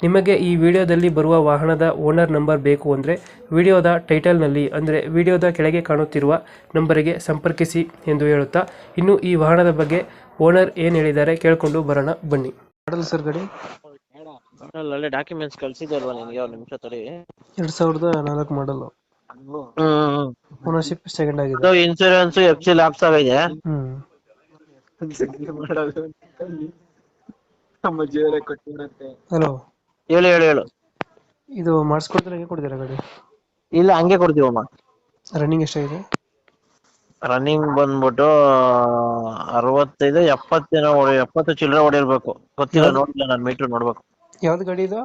ನಿಮಗೆ ಈ ವಿಡಿಯೋದಲ್ಲಿ ಬರುವ ವಾಹನದ ಓನರ್ ನಂಬರ್ ಬೇಕು ಅಂದರೆ ವಿಡಿಯೋದ ಟೈಟಲ್ನಲ್ಲಿ ಅಂದರೆ ವಿಡಿಯೋದ ಕೆಳಗೆ ಕಾಣುತ್ತಿರುವ ನಂಬರಿಗೆ ಸಂಪರ್ಕಿಸಿ ಎಂದು ಹೇಳುತ್ತಾ ಇನ್ನು ಈ ವಾಹನದ ಬಗ್ಗೆ ಓನರ್ ಏನು ಹೇಳಿದ್ದಾರೆ ಕೇಳಿಕೊಂಡು ಬರೋಣ ಬನ್ನಿ. ಮಾಡಲ್ ಸರ್ ಗಾಡಿ? ಡಾಕ್ಯುಮೆಂಟ್ಸ್ ಕಳ್ಸಿದ್ವಲ್ವಾ ನಿಮಗೆ? ಒಂದು ನಿಮಿಷ ತಡಿ ಎರಡ್ ಸಾವಿರದ ನಾಲ್ಕು ಮಾಡಲ್. ಹ್ಮ್. ಓನರ್ಶಿಪ್ ಸೆಕೆಂಡ್ ಆಗಿದೆ. ಇನ್ಸೂರೆನ್ಸ್ ಎಫ್ ಸಿ ಲ್ಯಾಪ್ಸ್ ಆಗಿದೆ. ಹ್ಮ್. ಹಲೋ ಹೇಳು ಏಳು ಹೇಳು. ಇದು ಮಾಡಿಸ್ಕೊಡ್ತಾರೆ ಹೇಗೆ ಕೊಡ್ತೀರಾ ಗಾಡಿ? ಇಲ್ಲ ಹಂಗೆ ಕೊಡ್ತೀವಮ್ಮ ರನ್ನಿಂಗ್ ಎಷ್ಟಾಗಿದೆ? ರನ್ನಿಂಗ್ ಬಂದ್ಬಿಟ್ಟು ಅರವತ್ತೈದು ಎಪ್ಪತ್ತೇನೋ ಹೊಡಿ ಎಪ್ಪತ್ತು ಚಿಲ್ಲರೆ ಹೊಡಿರ್ಬೇಕು. ಗೊತ್ತಿಲ್ಲ ನೋಡಿಲ್ಲ ನಾನು ಮೀಟರ್ ನೋಡ್ಬೇಕು. ಯಾವ್ದು ಗಾಡಿ ಇದು?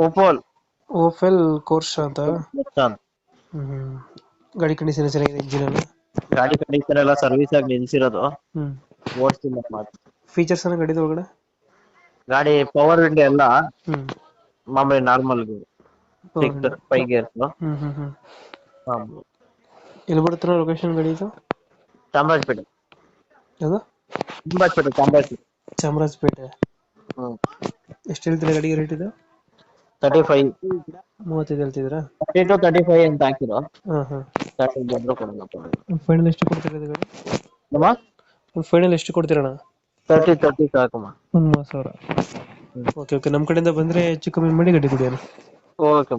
ಓಪೋಲ್ ಓಫೆಲ್ ಕೋರ್ಸ್ ಅಂತ? ಹ್ಮ್ ಗಾಡಿ ಕಂಡೀಷನ್ ಚೆನ್ನಾಗಿದೆ ಇಂಜಿನ್ ಎಲ್ಲ ಗಾಡಿ ಕಂಡೀಷನ್ ಎಲ್ಲ ಸರ್ವಿಸ್ ಆಗಿ ನಿಲ್ಸಿರೋದು. ಹ್ಮ್. ಓಡಿಸ್ತಿಲ್ಲ ಮಾತು ಫೀಚರ್ಸ್ ಏನ ಗಾಡಿದ ಒಳಗಡೆ ಗಾಡಿ ಪವರ್ ವಿಂಡ್ ಎಲ್ಲ ಮಾಮೂಲಿ ನಾರ್ಮಲ್ ಸಿಕ್ಸ್ ಫೈವ್ ಗೇರ್ಸ್ ಎಲ್ಲಿ ಬರುತ್ತಲ್ಲ ಲೊಕೇಶನ್ ಗಾಡಿ ಇದು? ಚಾಮರಾಜಪೇಟೆ. ಯಾವುದು? ಚಾಮರಾಜಪೇಟೆ ಚಾಮರಾಜಪೇಟೆ. ಚಾಮರಾಜಪೇಟೆ ಎಷ್ಟು ಹೇಳ್ತೀರಾ ಗಾಡಿಗೆ ರೇಟ್ ಇದು? ತರ್ಟಿ ಫೈವ್ ಮೂವತ್ತೈದು ಹೇಳ್ತಿದ್ದೀರಾ? ತರ್ಟಿ ಟು ತರ್ಟಿ ಫೈವ್ ಅಂತ ಹಾಕಿರೋ. ಹಾಂ ಹಾಂ. ತರ್ಟಿ ಬಂದ್ರು ಕೊಡೋಣ ಫೈನಲ್ ಎಷ್ಟು ಕೊಡ್ತೀರಾ ಇದು ಗಾಡಿ? ಫೈನಲ್ ಎಷ್ಟು ಕೊಡ್ತೀರಣ್ಣ? ತರ್ಟಿ ತರ್ಟಿ ಸಾಕಮ್ಮ. ಒಂದು ಮೂವತ್ತು ಸಾವಿರ ಓಕೆ ಓಕೆ ನಮ್ಮ ಕಡೆಯಿಂದ ಬಂದರೆ ಹೆಚ್ಚು ಕಮ್ಮಿ ಮಾಡಿ ಗಾಡಿ ಕೊಡಿ ಅಣ್ಣ ಓಕೆ